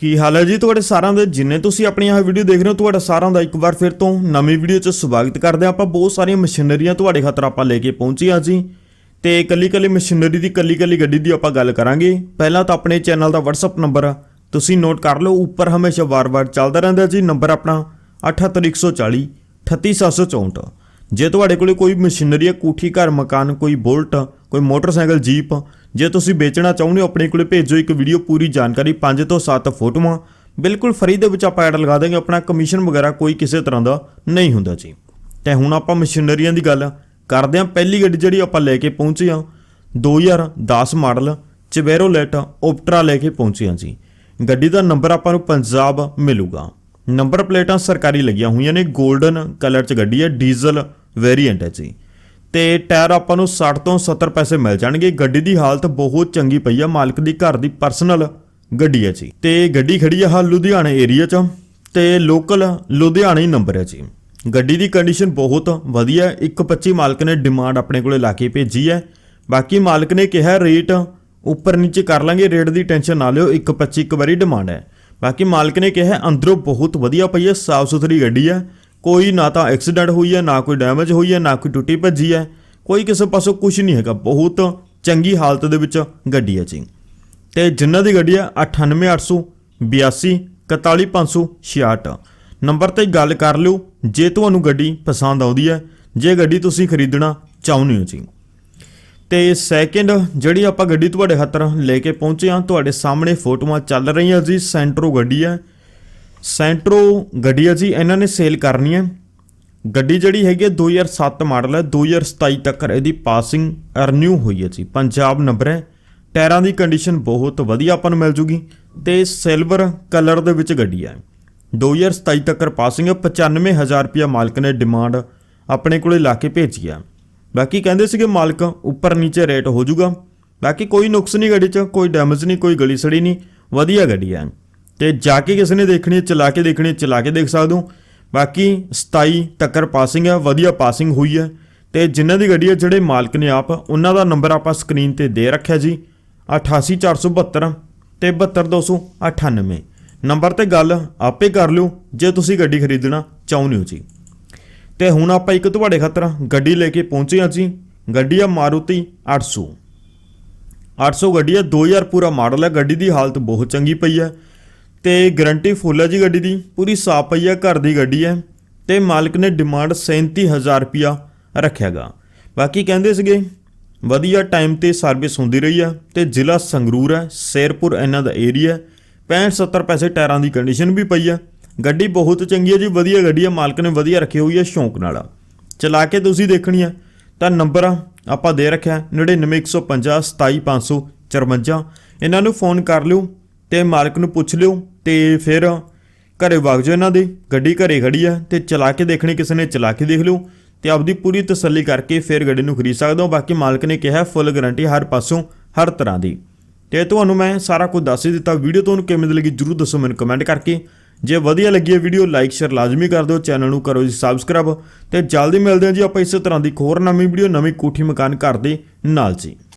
ਕੀ ਹਾਲ ਹੈ ਜੀ? ਤੁਹਾਡੇ ਸਾਰਿਆਂ ਦੇ ਜਿੰਨੇ ਤੁਸੀਂ ਆਪਣੀ ਇਹ ਵੀਡੀਓ ਦੇਖ ਰਹੇ ਹੋ, ਤੁਹਾਡਾ ਸਾਰਿਆਂ ਦਾ ਇੱਕ ਵਾਰ ਫਿਰ ਤੋਂ ਨਵੀਂ ਵੀਡੀਓ 'ਚ ਸਵਾਗਤ ਕਰਦੇ ਹਾਂ। ਆਪਾਂ ਬਹੁਤ ਸਾਰੀਆਂ ਮਸ਼ੀਨਰੀਆਂ ਤੁਹਾਡੇ ਖਾਤਰ ਆਪਾਂ ਲੈ ਕੇ ਪਹੁੰਚੇ ਹਾਂ ਜੀ। ਤੇ ਕੱਲੀ ਕੱਲੀ ਮਸ਼ੀਨਰੀ ਦੀ ਕੱਲੀ ਕੱਲੀ ਗੱਡੀ ਦੀ ਆਪਾਂ ਗੱਲ ਕਰਾਂਗੇ। ਪਹਿਲਾਂ ਤਾਂ ਆਪਣੇ ਚੈਨਲ ਦਾ WhatsApp ਨੰਬਰ ਤੁਸੀਂ ਨੋਟ ਕਰ ਲਓ। ਉੱਪਰ ਹਮੇਸ਼ਾ ਵਾਰ-ਵਾਰ ਚੱਲਦਾ ਰਹਿੰਦਾ ਜੀ। ਨੰਬਰ ਆਪਣਾ 78140 38764 ਜੇ ਤੁਹਾਡੇ ਕੋਲੇ ਕੋਈ ਮਸ਼ੀਨਰੀ ਹੈ, ਕੋਠੀ, ਘਰ, ਮਕਾਨ, ਕੋਈ ਬੁਲਟ, ਕੋਈ ਮੋਟਰਸਾਈਕਲ, ਜੀਪ ਜੇ ਤੁਸੀਂ ਵੇਚਣਾ ਚਾਹੁੰਦੇ ਹੋ, ਆਪਣੇ ਕੋਲੇ ਭੇਜੋ ਇੱਕ ਵੀਡੀਓ ਪੂਰੀ ਜਾਣਕਾਰੀ 5 ਤੋਂ 7 ਫੋਟੋਆਂ। ਬਿਲਕੁਲ ਫਰੀ ਦੇ ਵਿੱਚ ਆਪਾਂ ਐਡ ਲਗਾ ਦਾਂਗੇ, ਆਪਣਾ ਕਮਿਸ਼ਨ ਵਗੈਰਾ ਕੋਈ ਕਿਸੇ ਤਰ੍ਹਾਂ ਦਾ ਨਹੀਂ ਹੁੰਦਾ ਜੀ। ਤੇ ਹੁਣ ਆਪਾਂ ਮਸ਼ੀਨਰੀਆਂ ਦੀ ਗੱਲ ਕਰਦੇ ਹਾਂ। ਪਹਿਲੀ ਗੱਡੀ ਜਿਹੜੀ ਆਪਾਂ ਲੈ ਕੇ ਪਹੁੰਚੇ ਹਾਂ 2010 ਮਾਡਲ ਚਵੇਰੋਲੇਟ ਓਪਟਰਾ ਲੈ ਕੇ ਪਹੁੰਚੇ ਹਾਂ ਜੀ। ਗੱਡੀ ਦਾ ਨੰਬਰ ਆਪਾਂ ਨੂੰ ਪੰਜਾਬ ਮਿਲੂਗਾ। ਨੰਬਰ ਪਲੇਟਾਂ ਸਰਕਾਰੀ ਲੱਗੀਆਂ ਹੋਈਆਂ ਨੇ 골ਡਨ ਕਲਰ 'ਚ ਗੱਡੀ ਹੈ ਡੀਜ਼ਲ ਵੇਰੀਐਂਟ ਹੈ ਜੀ। ਤੇ ਟਾਇਰ ਆਪਾਂ ਨੂੰ 60 ਤੋਂ 70 ਪੈਸੇ ਮਿਲ ਜਾਣਗੇ। ਗੱਡੀ ਦੀ ਹਾਲਤ ਬਹੁਤ ਚੰਗੀ ਪਈ ਆ, ਮਾਲਕ ਦੀ ਘਰ ਦੀ ਪਰਸਨਲ ਗੱਡੀ ਹੈ ਜੀ। ਤੇ ਗੱਡੀ ਖੜੀ ਆ ਹਾਲ ਲੁਧਿਆਣੇ ਏਰੀਆ 'ਚ, ਤੇ ਲੋਕਲ ਲੁਧਿਆਣੇ ਹੀ ਨੰਬਰ ਹੈ ਜੀ। ਗੱਡੀ ਦੀ ਕੰਡੀਸ਼ਨ ਬਹੁਤ ਵਧੀਆ ਹੈ 125 ਮਾਲਕ ਨੇ ਡਿਮਾਂਡ ਆਪਣੇ ਕੋਲੇ ਲਾ ਕੇ ਭੇਜੀ ਹੈ ਬਾਕੀ ਮਾਲਕ ਨੇ ਕਿਹਾ ਰੇਟ ਉੱਪਰ ਨੀਚੇ ਕਰ ਲਾਂਗੇ ਰੇਟ ਦੀ ਟੈਨਸ਼ਨ ਨਾ ਲਿਓ 125 ਇੱਕ ਵਾਰੀ ਡਿਮਾਂਡ ਹੈ ਬਾਕੀ ਮਾਲਕ ਨੇ ਕਿਹਾ ਅੰਦਰੋਂ ਬਹੁਤ ਵਧੀਆ ਪਈ ਹੈ ਸਾਫ਼ ਸੁਥਰੀ ਗੱਡੀ ਹੈ ਕੋਈ ਨਾ ਤਾਂ ਐਕਸੀਡੈਂਟ ਹੋਈ ਹੈ, ਨਾ ਕੋਈ ਡੈਮੇਜ ਹੋਈ ਹੈ, ਨਾ ਕੋਈ ਟੁੱਟੀ ਭੱਜੀ ਹੈ। ਕੋਈ ਕਿਸੇ ਪਾਸੋਂ ਕੁਝ ਨਹੀਂ ਹੈਗਾ। ਬਹੁਤ ਚੰਗੀ ਹਾਲਤ ਦੇ ਵਿੱਚ ਗੱਡੀ ਹੈ ਜੀ। ਤੇ ਜਿਨ੍ਹਾਂ ਦੀ ਗੱਡੀ ਹੈ 98882 41566 ਨੰਬਰ ਤੇ ਗੱਲ ਕਰ ਲਿਓ, ਜੇ ਤੁਹਾਨੂੰ ਗੱਡੀ ਪਸੰਦ ਆਉਂਦੀ ਹੈ, ਜੇ ਗੱਡੀ ਤੁਸੀਂ ਖਰੀਦਣਾ ਚਾਹੁੰਦੇ ਹੋ ਜੀ। ਤੇ ਸੈਕਿੰਡ ਜਿਹੜੀ ਆਪਾਂ ਗੱਡੀ ਤੁਹਾਡੇ ਹੱਥ ਲੈ ਕੇ ਪਹੁੰਚੇ ਹਾਂ, ਤੁਹਾਡੇ ਸਾਹਮਣੇ ਫੋਟੋਆਂ ਚੱਲ ਰਹੀਆਂ ਜੀ, ਸੈਂਟਰੋ ਗੱਡੀ ਹੈ। ਸੈਂਟਰੋ ਗੱਡੀ ਹੈ ਜੀ, ਇਹਨਾਂ ਨੇ ਸੇਲ ਕਰਨੀ ਹੈ ਗੱਡੀ ਜਿਹੜੀ ਹੈਗੀ ਹੈ 2007 ਮਾਡਲ ਹੈ 2027 ਤੱਕ ਇਹਦੀ ਪਾਸਿੰਗ ਰਿਨਿਊ ਹੋਈ ਹੈ ਜੀ, ਪੰਜਾਬ ਨੰਬਰ ਹੈ। ਟਾਇਰਾਂ ਦੀ ਕੰਡੀਸ਼ਨ ਬਹੁਤ ਵਧੀਆ ਆਪਾਂ ਨੂੰ ਮਿਲ ਜੂਗੀ ਤੇ ਸਿਲਵਰ ਕਲਰ ਦੇ ਵਿੱਚ ਗੱਡੀ ਹੈ। 2027 ਤੱਕ ਪਾਸਿੰਗ ਹੈ 95000 ਰੁਪਇਆ ਮਾਲਕ ਨੇ ਡਿਮਾਂਡ ਆਪਣੇ ਕੋਲੇ ਲਾ ਕੇ ਭੇਜੀ ਹੈ। ਬਾਕੀ ਕਹਿੰਦੇ ਸੀਗੇ ਮਾਲਕ ਉੱਪਰ ਨੀਚੇ ਰੇਟ ਹੋ ਜਾਊਗਾ ਬਾਕੀ ਕੋਈ ਨੁਕਸ ਨਹੀਂ ਗੱਡੀ 'ਚ, ਕੋਈ ਡੈਮੇਜ ਨਹੀਂ, ਕੋਈ ਗਲੀ ਸੜੀ ਨਹੀਂ, ਵਧੀਆ ਗੱਡੀ ਹੈ। ਤੇ ਜਾ ਕੇ ਕਿਸੇ ਨੇ ਦੇਖਣੀ ਹੈ, ਚਲਾ ਕੇ ਦੇਖਣੀ ਹੈ, ਚਲਾ ਕੇ ਦੇਖ ਸਕਦੇ ਹੋ। ਬਾਕੀ 27 ਤੱਕਰ ਪਾਸਿੰਗ ਹੈ ਵਧੀਆ ਪਾਸਿੰਗ ਹੋਈ ਹੈ। ਤੇ ਜਿਨ੍ਹਾਂ ਦੀ ਗੱਡੀ ਹੈ ਜਿਹੜੇ ਮਾਲਕ ਨੇ ਆਪ ਉਹਨਾਂ ਦਾ ਨੰਬਰ ਆਪਾਂ ਸਕਰੀਨ ਤੇ ਦੇ ਰੱਖਿਆ ਜੀ। 88472 ਤੇ 72298 ਨੰਬਰ ਤੇ ਗੱਲ ਆਪੇ ਕਰ ਲਿਓ ਜੇ ਤੁਸੀਂ ਗੱਡੀ ਖਰੀਦਣਾ ਚਾਹੁੰਦੇ ਹੋ ਜੀ। ਤੇ ਹੁਣ ਆਪਾਂ ਇੱਕ ਤੁਹਾਡੇ ਖਾਤਰ ਗੱਡੀ ਲੈ ਕੇ ਪਹੁੰਚੇ ਹਾਂ ਜੀ। ਗੱਡੀ ਆ ਮਾਰੂਤੀ 800 800 ਗੱਡੀ ਹੈ 2000 ਪੂਰਾ ਮਾਡਲ ਹੈ ਗੱਡੀ ਦੀ ਹਾਲਤ ਬਹੁਤ ਚੰਗੀ ਪਈ ਹੈ ਤੇ ਗਾਰੰਟੀ ਫੁੱਲ ਹੈ ਜੀ ਗੱਡੀ ਦੀ, ਪੂਰੀ ਸਾਫ਼ ਪਈ ਹੈ ਘਰ ਦੀ ਗੱਡੀ ਹੈ ਤੇ ਮਾਲਕ ਨੇ ਡਿਮਾਂਡ 37000 ਰੁਪਿਆ ਰੱਖਿਆਗਾ। ਬਾਕੀ ਕਹਿੰਦੇ ਸੀਗੇ, ਵਧੀਆ ਟਾਈਮ ਤੇ ਸਰਵਿਸ ਹੁੰਦੀ ਰਹੀ ਹੈ ਤੇ ਜ਼ਿਲ੍ਹਾ ਸੰਗਰੂਰ ਹੈ ਸ਼ੇਰਪੁਰ ਇਹਨਾਂ ਦਾ ਏਰੀਆ 65 70 ਪੈਸੇ ਟਾਇਰਾਂ ਦੀ ਕੰਡੀਸ਼ਨ ਵੀ ਪਈ ਹੈ ਗੱਡੀ ਬਹੁਤ ਚੰਗੀ ਹੈ ਜੀ, ਵਧੀਆ ਗੱਡੀ ਆ, ਮਾਲਕ ਨੇ ਵਧੀਆ ਰੱਖੀ ਹੋਈ ਹੈ ਸ਼ੌਂਕ ਨਾਲ। ਚਲਾ ਕੇ ਤੁਸੀਂ ਦੇਖਣੀ ਹੈ ਤਾਂ ਨੰਬਰ ਆਪਾਂ ਦੇ ਰੱਖਿਆ 99150 27554 ਇਹਨਾਂ ਨੂੰ ਫੋਨ ਕਰ ਲਿਓ ਤੇ ਮਾਲਕ ਨੂੰ ਪੁੱਛ ਲਿਓ ਤੇ ਫਿਰ ਘਰੇ ਵਗ ਜਾਓ ਇਹਨਾਂ ਦੀ। ਗੱਡੀ ਘਰੇ ਖੜੀ ਆ ਤੇ ਚਲਾ ਕੇ ਦੇਖਣੀ, ਕਿਸੇ ਨੇ ਚਲਾ ਕੇ ਦੇਖ ਲਿਓ ਤੇ ਆਪਦੀ ਪੂਰੀ ਤਸੱਲੀ ਕਰਕੇ ਫਿਰ ਗੱਡੀ ਨੂੰ ਖਰੀਦ ਸਕਦੇ ਹੋ। ਬਾਕੀ ਮਾਲਕ ਨੇ ਕਿਹਾ, ਫੁੱਲ ਗਾਰੰਟੀ ਹਰ ਪਾਸੋਂ, ਹਰ ਤਰ੍ਹਾਂ ਦੀ। ਤੇ ਤੁਹਾਨੂੰ ਮੈਂ ਸਾਰਾ ਕੁਝ ਦੱਸ ਹੀ ਦਿੱਤਾ। ਵੀਡੀਓ ਤੁਹਾਨੂੰ ਕਿਵੇਂ ਦੀ ਲੱਗੀ ਜਰੂਰ ਦੱਸੋ ਮੈਨੂੰ ਕਮੈਂਟ ਕਰਕੇ। ਜੇ ਵਧੀਆ ਲੱਗੀ ਹੈ ਵੀਡੀਓ ਲਾਈਕ ਸ਼ੇਅਰ ਲਾਜ਼ਮੀ ਕਰ ਦਿਓ। ਚੈਨਲ ਨੂੰ ਕਰੋ ਜੀ ਸਬਸਕ੍ਰਾਈਬ ਤੇ ਜਲਦੀ ਮਿਲਦੇ ਹਾਂ ਜੀ ਆਪਾਂ ਇਸੇ ਤਰ੍ਹਾਂ ਦੀ ਇੱਕ ਹੋਰ ਨਵੀਂ ਵੀਡੀਓ, ਨਵੀਂ ਕੋਠੀ ਮਕਾਨ ਘਰ ਦੇ ਨਾਲ ਜੀ।